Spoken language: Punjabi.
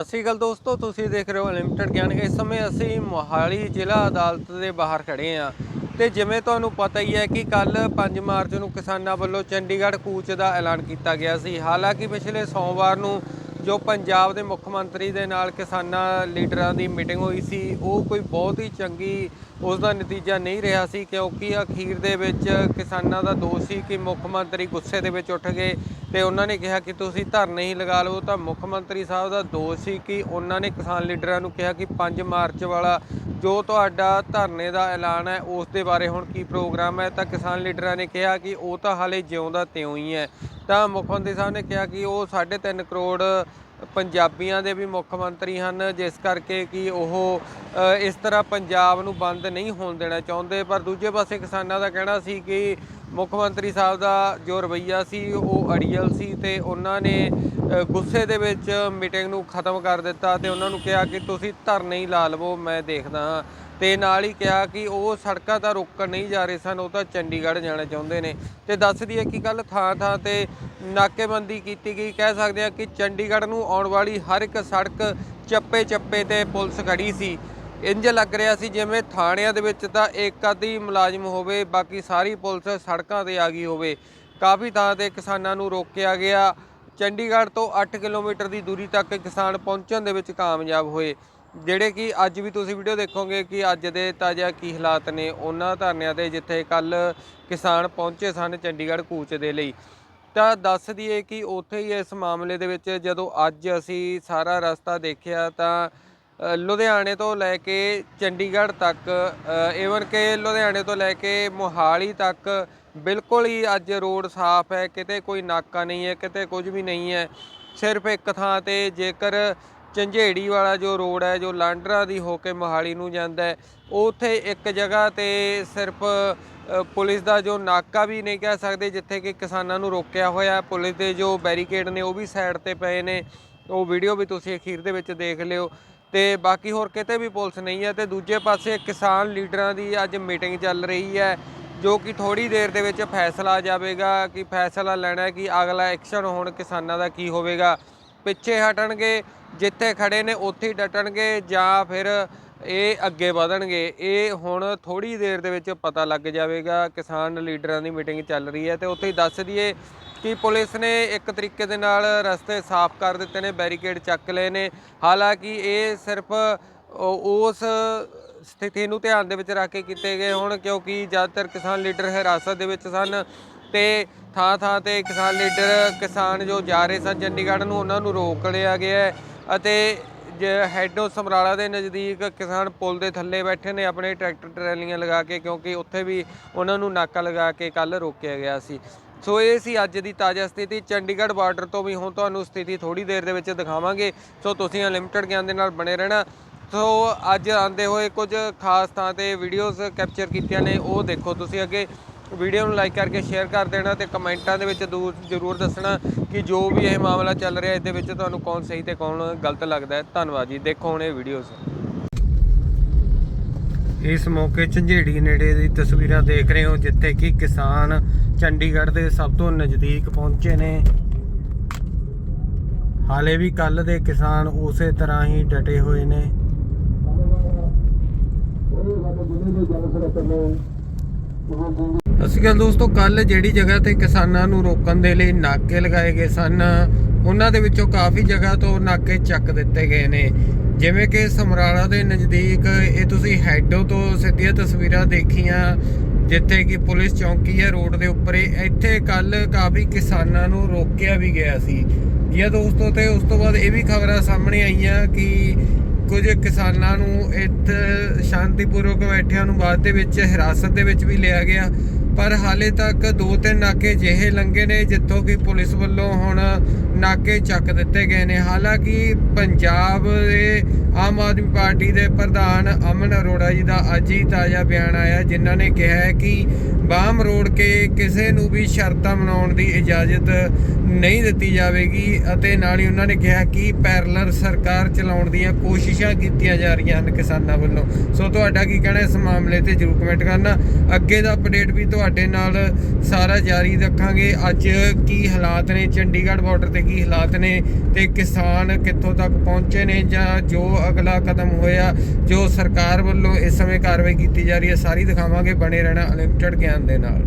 ਸਤਿ ਸ਼੍ਰੀ ਅਕਾਲ ਦੋਸਤੋ, ਤੁਸੀਂ ਦੇਖ ਰਹੇ ਹੋ ਅਨਲਿਮਟਿਡ ਗਿਆਨ। ਇਸ ਸਮੇਂ ਅਸੀਂ ਮੋਹਾਲੀ ਜ਼ਿਲ੍ਹਾ ਅਦਾਲਤ ਦੇ ਬਾਹਰ ਖੜੇ ਹਾਂ ਤੇ ਜਿਵੇਂ ਤੁਹਾਨੂੰ ਪਤਾ ਹੀ ਹੈ ਕਿ ਕੱਲ 5 ਮਾਰਚ ਨੂੰ ਕਿਸਾਨਾਂ ਵੱਲੋਂ ਚੰਡੀਗੜ੍ਹ ਕੂਚ ਦਾ ਐਲਾਨ ਕੀਤਾ ਗਿਆ ਸੀ। ਹਾਲਾਂਕਿ ਪਿਛਲੇ ਸੋਮਵਾਰ ਨੂੰ ਜੋ ਪੰਜਾਬ ਦੇ ਮੁੱਖ ਮੰਤਰੀ ਦੇ ਨਾਲ ਕਿਸਾਨਾਂ ਲੀਡਰਾਂ ਦੀ ਮੀਟਿੰਗ ਹੋਈ ਸੀ, ਉਹ ਕੋਈ ਬਹੁਤ ਹੀ ਚੰਗੀ ਉਸ ਦਾ ਨਤੀਜਾ ਨਹੀਂ ਰਿਹਾ ਸੀ ਕਿਉਂਕਿ ਅਖੀਰ ਦੇ ਵਿੱਚ ਕਿਸਾਨਾਂ ਦਾ ਦੋਸ਼ ਸੀ ਕਿ ਮੁੱਖ ਮੰਤਰੀ ਗੁੱਸੇ ਦੇ ਵਿੱਚ ਉੱਠ ਗਏ। ਤੇ ਉਹਨਾਂ ਨੇ ਕਿਹਾ ਕਿ ਤੁਸੀਂ ਧਰਨੇ ਹੀ ਲਗਾ ਲਓ ਤਾਂ ਮੁੱਖ ਮੰਤਰੀ ਸਾਹਿਬ ਦਾ ਦੋਸ਼ ਸੀ ਕਿ ਉਹਨਾਂ ਨੇ ਕਿਸਾਨ ਲੀਡਰਾਂ ਨੂੰ ਕਿਹਾ ਕਿ 5 ਮਾਰਚ ਵਾਲਾ ਜੋ ਤੁਹਾਡਾ ਧਰਨੇ ਦਾ ਐਲਾਨ ਹੈ, ਉਸ ਦੇ ਬਾਰੇ ਹੁਣ ਕੀ ਪ੍ਰੋਗਰਾਮ ਹੈ? ਤਾਂ ਕਿਸਾਨ ਲੀਡਰਾਂ ਨੇ ਕਿਹਾ ਕਿ ਉਹ ਤਾਂ ਹਾਲੇ ਜਿਉਂਦਾ ਤਿਉਂ ਹੀ ਹੈ। ਤਾਂ ਮੁੱਖ ਮੰਤਰੀ ਸਾਹਿਬ ਨੇ ਕਿਹਾ ਕਿ ਉਹ 3.5 ਕਰੋੜ ਪੰਜਾਬੀਆਂ ਦੇ ਵੀ ਮੁੱਖ ਮੰਤਰੀ ਹਨ, ਜਿਸ ਕਰਕੇ ਕਿ ਉਹ ਇਸ ਤਰ੍ਹਾਂ ਪੰਜਾਬ ਨੂੰ ਬੰਦ ਨਹੀਂ ਹੋਣ ਦੇਣਾ ਚਾਹੁੰਦੇ। ਪਰ ਦੂਜੇ ਪਾਸੇ ਕਿਸਾਨਾਂ ਦਾ ਕਹਿਣਾ ਸੀ ਕਿ ਮੁੱਖ ਮੰਤਰੀ ਸਾਹਿਬ ਦਾ ਜੋ ਰਵੱਈਆ ਸੀ, ਉਹ ਅੜੀਅਲ ਸੀ ਤੇ ਉਹਨਾਂ ਨੇ ਗੁੱਸੇ ਦੇ ਵਿੱਚ ਮੀਟਿੰਗ ਨੂੰ ਖਤਮ ਕਰ ਦਿੱਤਾ ਤੇ ਉਹਨਾਂ ਨੂੰ ਕਿਹਾ ਕਿ ਤੁਸੀਂ ਧਰਨੇ ਹੀ ਲਾ ਲਵੋ, ਮੈਂ ਦੇਖਦਾ ਹਾਂ। ਤੇ ਨਾਲ ਹੀ ਕਿਹਾ ਕਿ ਉਹ ਸੜਕਾਂ ਤਾਂ ਰੋਕਣ ਨਹੀਂ ਜਾ ਰਹੇ ਸਨ, ਉਹ ਤਾਂ ਚੰਡੀਗੜ੍ਹ ਜਾਣਾ ਚਾਹੁੰਦੇ ਨੇ। ਤੇ ਦੱਸਦੀ ਹੈ ਕਿ ਕੱਲ ਥਾਂ ਥਾਂ ਤੇ ਨਾਕੇਬੰਦੀ ਕੀਤੀ ਗਈ। ਕਹਿ ਸਕਦੇ ਆ ਕਿ ਚੰਡੀਗੜ੍ਹ ਨੂੰ ਆਉਣ ਵਾਲੀ ਹਰ ਇੱਕ ਸੜਕ ਚੱਪੇ ਚੱਪੇ ਤੇ ਪੁਲਿਸ ਖੜੀ ਸੀ। ਇੰਜ ਲੱਗ ਰਿਹਾ ਸੀ ਜਿਵੇਂ ਥਾਣਿਆਂ ਦੇ ਵਿੱਚ ਤਾਂ ਇੱਕ ਅੱਧੀ ਮੁਲਾਜ਼ਮ ਹੋਵੇ, ਬਾਕੀ ਸਾਰੀ ਪੁਲਿਸ ਸੜਕਾਂ ਤੇ ਆ ਗਈ ਹੋਵੇ। ਕਾਫੀ ਥਾਂ ਤੇ ਕਿਸਾਨਾਂ ਨੂੰ ਰੋਕਿਆ ਗਿਆ। ਚੰਡੀਗੜ੍ਹ ਤੋਂ 8 ਕਿਲੋਮੀਟਰ ਦੀ ਦੂਰੀ ਤੱਕ ਕਿਸਾਨ ਪਹੁੰਚਣ ਦੇ ਵਿੱਚ ਕਾਮਯਾਬ ਹੋਏ। ਜਿਹੜੇ ਕਿ ਅੱਜ ਵੀ ਤੁਸੀਂ ਵੀਡੀਓ ਦੇਖੋਗੇ ਕਿ ਅੱਜ ਦੇ ਤਾਜ਼ਾ ਕੀ ਹਾਲਾਤ ਨੇ ਉਹਨਾਂ ਧਰਨਿਆਂ ਤੇ ਜਿੱਥੇ ਕੱਲ ਕਿਸਾਨ ਪਹੁੰਚੇ ਸਨ ਚੰਡੀਗੜ੍ਹ ਕੂਚ ਦੇ ਲਈ। ਤਾਂ ਦੱਸ ਦਈਏ ਕਿ ਉੱਥੇ ਹੀ ਇਸ ਮਾਮਲੇ ਦੇ ਵਿੱਚ ਜਦੋਂ ਅੱਜ ਅਸੀਂ ਸਾਰਾ ਰਸਤਾ ਦੇਖਿਆ ਤਾਂ ਲੁਧਿਆਣੇ ਤੋਂ ਲੈ ਕੇ ਚੰਡੀਗੜ੍ਹ ਤੱਕ ਈਵਨ ਕਿ ਲੁਧਿਆਣੇ ਤੋਂ ਲੈ ਕੇ ਮੋਹਾਲੀ ਤੱਕ, ਬਿਲਕੁਲ ਹੀ ਅੱਜ ਰੋਡ ਸਾਫ਼ ਹੈ, ਕਿਤੇ ਕੋਈ ਨਾਕਾ ਨਹੀਂ ਹੈ, ਕਿਤੇ ਕੁਝ ਵੀ ਨਹੀਂ ਹੈ। ਸਿਰਫ ਇੱਕ ਥਾਂ ਤੇ ਜੇਕਰ ਝੰਝੇੜੀ ਵਾਲਾ ਜੋ ਰੋਡ ਹੈ, ਜੋ ਲਾਂਡਰਾ ਦੀ ਹੋ ਕੇ ਮੋਹਾਲੀ ਨੂੰ ਜਾਂਦਾ ਹੈ, ਉੱਥੇ ਇੱਕ ਜਗ੍ਹਾ ਤੇ ਸਿਰਫ ਪੁਲਿਸ ਦਾ ਜੋ ਨਾਕਾ ਵੀ ਨਹੀਂ ਕਹਿ ਸਕਦੇ, ਜਿੱਥੇ ਕਿ ਕਿਸਾਨਾਂ ਨੂੰ ਰੋਕਿਆ ਹੋਇਆ ਪੁਲਿਸ ਦੇ ਜੋ ਬੈਰੀਕੇਡ ਨੇ, ਉਹ ਵੀ ਸਾਈਡ ਤੇ ਪਏ ਨੇ। ਉਹ ਵੀਡੀਓ ਵੀ ਤੁਸੀਂ ਅਖੀਰ ਦੇ ਵਿੱਚ ਦੇਖ ਲਿਓ। ਤੇ ਬਾਕੀ ਹੋਰ ਕਿਤੇ ਵੀ ਪੁਲਿਸ ਨਹੀਂ ਹੈ ਤੇ ਦੂਜੇ ਪਾਸੇ ਕਿਸਾਨ ਲੀਡਰਾਂ ਦੀ ਅੱਜ ਮੀਟਿੰਗ ਚੱਲ ਰਹੀ ਹੈ, ਜੋ ਕਿ ਥੋੜੀ ਦੇਰ ਦੇ ਵਿੱਚ ਫੈਸਲਾ ਆ ਜਾਵੇਗਾ ਕਿ ਫੈਸਲਾ ਲੈਣਾ ਹੈ ਕਿ ਅਗਲਾ ਐਕਸ਼ਨ ਹੁਣ ਕਿਸਾਨਾਂ ਦਾ ਕੀ ਹੋਵੇਗਾ। ਪਿੱਛੇ ਹਟਣਗੇ, ਜਿੱਥੇ ਖੜੇ ਨੇ, ਉੱਥੇ ਹੀ ਡਟਣਗੇ ਜਾਂ ਫਿਰ ਇਹ ਅੱਗੇ ਵਧਣਗੇ। ਇਹ ਹੁਣ ਥੋੜੀ ਦੇਰ ਦੇ ਵਿੱਚ ਪਤਾ ਲੱਗ ਜਾਵੇਗਾ, ਕਿਸਾਨ ਲੀਡਰਾਂ ਦੀ ਮੀਟਿੰਗ ਚੱਲ ਰਹੀ ਹੈ ਤੇ ਉੱਥੇ ਹੀ ਦੱਸ ਦਈਏ ਕਿ ਪੁਲਿਸ ਨੇ ਇੱਕ ਤਰੀਕੇ ਦੇ ਨਾਲ ਰਸਤੇ ਸਾਫ਼ ਕਰ ਦਿੱਤੇ ਨੇ, ਬੈਰੀਕੇਡ ਚੱਕ ਲਏ ਨੇ। ਹਾਲਾਂਕਿ ਇਹ ਸਿਰਫ ਉਸ ਸਥਿਤੀ ਨੂੰ ਧਿਆਨ ਦੇ ਵਿੱਚ ਰੱਖ ਕੇ ਕੀਤੇ ਗਏ ਹੁਣ, ਕਿਉਂਕਿ ਜ਼ਿਆਦਾਤਰ ਕਿਸਾਨ ਲੀਡਰ ਹਿਰਾਸਤ ਦੇ ਵਿੱਚ ਸਨ ਤੇ ਥਾਂ ਥਾਂ ਤੇ ਕਿਸਾਨ ਲੀਡਰ ਕਿਸਾਨ ਜੋ ਜਾ ਰਹੇ ਸਨ ਚੰਡੀਗੜ੍ਹ ਨੂੰ, ਉਹਨਾਂ ਨੂੰ ਰੋਕ ਲਿਆ ਗਿਆ ਅਤੇ ਹੈਡੋ ਸਮਰਾਲਾ ਦੇ ਨਜ਼ਦੀਕ ਕਿਸਾਨ ਪੁਲ ਦੇ ਥੱਲੇ ਬੈਠੇ ਨੇ, ਆਪਣੇ ਟਰੈਕਟਰ ਟਰੈਲੀਆਂ ਲਗਾ ਕੇ, ਕਿਉਂਕਿ ਉੱਥੇ ਵੀ ਉਹਨਾਂ ਨੂੰ ਨਾਕਾ ਲਗਾ ਕੇ ਕੱਲ ਰੋਕਿਆ ਗਿਆ ਸੀ। ਸੋ ਇਹ ਸੀ ਅੱਜ ਦੀ ਤਾਜ਼ਾ ਸਥਿਤੀ। ਚੰਡੀਗੜ੍ਹ ਬਾਰਡਰ ਤੋਂ ਵੀ ਹੁਣ ਤੁਹਾਨੂੰ ਸਥਿਤੀ ਥੋੜੀ ਦੇਰ ਦੇ ਵਿੱਚ ਦਿਖਾਵਾਂਗੇ। ਸੋ ਤੁਸੀਂ ਅਨਲਿਮਟਿਡ ਗਿਆਨ ਦੇ ਨਾਲ ਬਣੇ ਰਹਿਣਾ। ਸੋ ਅੱਜ ਆਂਦੇ ਹੋਏ ਕੁਝ ਖਾਸ ਥਾਂ ਤੇ ਵੀਡੀਓਜ਼ ਕੈਪਚਰ ਕੀਤੀਆਂ ਨੇ, ਉਹ ਦੇਖੋ ਤੁਸੀਂ ਅੱਗੇ। ਵੀਡੀਓ ਨੂੰ ਲਾਈਕ ਕਰਕੇ ਸ਼ੇਅਰ ਕਰ ਦੇਣਾ ਤੇ ਕਮੈਂਟਾਂ ਦੇ ਵਿੱਚ ਦੂ- ਜ਼ਰੂਰ ਦੱਸਣਾ। ਕਿ ਜੋ ਵੀ ਇਹ ਮਾਮਲਾ ਚੱਲ ਰਿਹਾ ਇਸ ਦੇ ਵਿੱਚ ਤੁਹਾਨੂੰ ਕੌਣ ਸਹੀ ਤੇ ਕੌਣ ਗਲਤ ਲੱਗਦਾ ਹੈ। ਧੰਨਵਾਦ ਜੀ। ਦੇਖੋ ਹੁਣ ਇਹ ਵੀਡੀਓਜ਼ ਇਸ ਮੌਕੇ ਝੰਝੇੜੀ ਨੇੜੇ ਦੀ ਤਸਵੀਰਾਂ ਦੇਖ ਰਹੇ ਹੋ, ਜਿੱਥੇ ਕਿ ਕਿਸਾਨ ਚੰਡੀਗੜ੍ਹ ਦੇ ਸਭ ਤੋਂ ਨਜ਼ਦੀਕ ਪਹੁੰਚੇ ਨੇ। ਹਾਲੇ ਵੀ ਕੱਲ ਦੇ ਕਿਸਾਨ ਉਸੇ ਤਰ੍ਹਾਂ ਹੀ ਡਟੇ ਹੋਏ ਨੇ। ਅਸੀਂ ਗੱਲ ਦੋਸਤੋ ਕੱਲ ਜਿਹੜੀ ਜਗ੍ਹਾ ਤੇ ਕਿਸਾਨਾਂ ਨੂੰ ਰੋਕਣ ਦੇ ਲਈ ਨਾਕੇ ਲਗਾਏ ਗਏ ਸਨ, ਉਹਨਾਂ ਦੇ ਵਿੱਚੋਂ ਕਾਫੀ ਜਗ੍ਹਾ ਤੋਂ ਨਾਕੇ ਚੱਕ ਦਿੱਤੇ ਗਏ ਨੇ। ਜਿਵੇਂ ਕਿ ਸਮਰਾਲਾ ਦੇ ਨਜ਼ਦੀਕ, ਇਹ ਤੁਸੀਂ ਹੈਡੋ ਤੋਂ ਸਿੱਧੀਆਂ ਤਸਵੀਰਾਂ ਦੇਖੀਆਂ, ਜਿੱਥੇ ਕਿ ਪੁਲਿਸ ਚੌਂਕੀ ਹੈ ਰੋਡ ਦੇ ਉੱਪਰ, ਇੱਥੇ ਕੱਲ ਕਾਫੀ ਕਿਸਾਨਾਂ ਨੂੰ ਰੋਕਿਆ ਵੀ ਗਿਆ ਸੀ। ਇਹ ਦੋਸਤੋ, ਤੇ ਉਸ ਤੋਂ ਬਾਅਦ ਇਹ ਵੀ ਖਬਰਾਂ ਸਾਹਮਣੇ ਆਈਆਂ ਕਿ ਕੁਝ ਕਿਸਾਨਾਂ ਨੂੰ ਇੱਥੇ ਸ਼ਾਂਤੀਪੂਰਵਕ ਬੈਠਿਆਂ ਨੂੰ ਬਾਅਦ ਦੇ ਵਿੱਚ ਹਿਰਾਸਤ ਦੇ ਵਿੱਚ ਵੀ ਲਿਆ ਗਿਆ। ਪਰ ਹਾਲੇ ਤੱਕ ਦੋ ਤਿੰਨ ਨਾਕੇ ਜਿਹੇ ਲੰਗੇ ਨੇ ਜਿੱਥੋਂ ਕਿ ਪੁਲਿਸ ਵੱਲੋਂ ਹੁਣ ਨਾਕੇ ਚੱਕ ਦਿੱਤੇ ਗਏ ਨੇ। ਹਾਲਾਂਕਿ ਪੰਜਾਬ ਦੇ ਆਮ ਆਦਮੀ ਪਾਰਟੀ ਦੇ ਪ੍ਰਧਾਨ ਅਮਨ ਅਰੋੜਾ ਜੀ ਦਾ ਅੱਜ ਹੀ ਤਾਜ਼ਾ ਬਿਆਨ ਆਇਆ, ਜਿਨ੍ਹਾਂ ਨੇ ਕਿਹਾ ਹੈ ਕਿ ਬਾਮ ਰੋੜ ਕੇ ਕਿਸੇ ਨੂੰ ਵੀ ਸ਼ਰਤਾਂ ਮਨਾਉਣ ਦੀ ਇਜਾਜ਼ਤ ਨਹੀਂ ਦਿੱਤੀ ਜਾਵੇਗੀ ਅਤੇ ਨਾਲ ਹੀ ਉਹਨਾਂ ਨੇ ਕਿਹਾ ਕਿ ਪੈਰਲਰ ਸਰਕਾਰ ਚਲਾਉਣ ਦੀਆਂ ਕੋਸ਼ਿਸ਼ਾਂ ਕੀਤੀਆਂ ਜਾ ਰਹੀਆਂ ਹਨ ਕਿਸਾਨਾਂ ਵੱਲੋਂ। ਸੋ ਤੁਹਾਡਾ ਕੀ ਕਹਿਣਾ ਇਸ ਮਾਮਲੇ ਤੇ ਜਰੂਰ ਕਮੈਂਟ ਕਰਨਾ। ਅੱਗੇ ਦਾ ਅਪਡੇਟ ਵੀ ਤੁਹਾਡੇ ਨਾਲ ਸਾਰਾ ਜਾਰੀ ਰੱਖਾਂਗੇ। ਅੱਜ ਕੀ ਹਾਲਾਤ ਨੇ? ਚੰਡੀਗੜ੍ਹ ਬਾਰਡਰ ਤੇ ਕੀ ਹਾਲਾਤ ਨੇ? ਤੇ ਕਿਸਾਨ ਕਿੱਥੋਂ ਤੱਕ ਪਹੁੰਚੇ ਨੇ ਜਾਂ ਜੋ ਅਗਲਾ ਕਦਮ ਹੋਇਆ, ਜੋ ਸਰਕਾਰ ਵੱਲੋਂ ਇਸ ਸਮੇਂ ਕਾਰਵਾਈ ਕੀਤੀ ਜਾ ਰਹੀ ਹੈ, ਸਾਰੀ ਦਿਖਾਵਾਂਗੇ ਬਣੇ ਰਹਿਣਾ ਅਨਲਿਮਟਿਡ ਗਿਆਨ ਦੇ ਨਾਲ।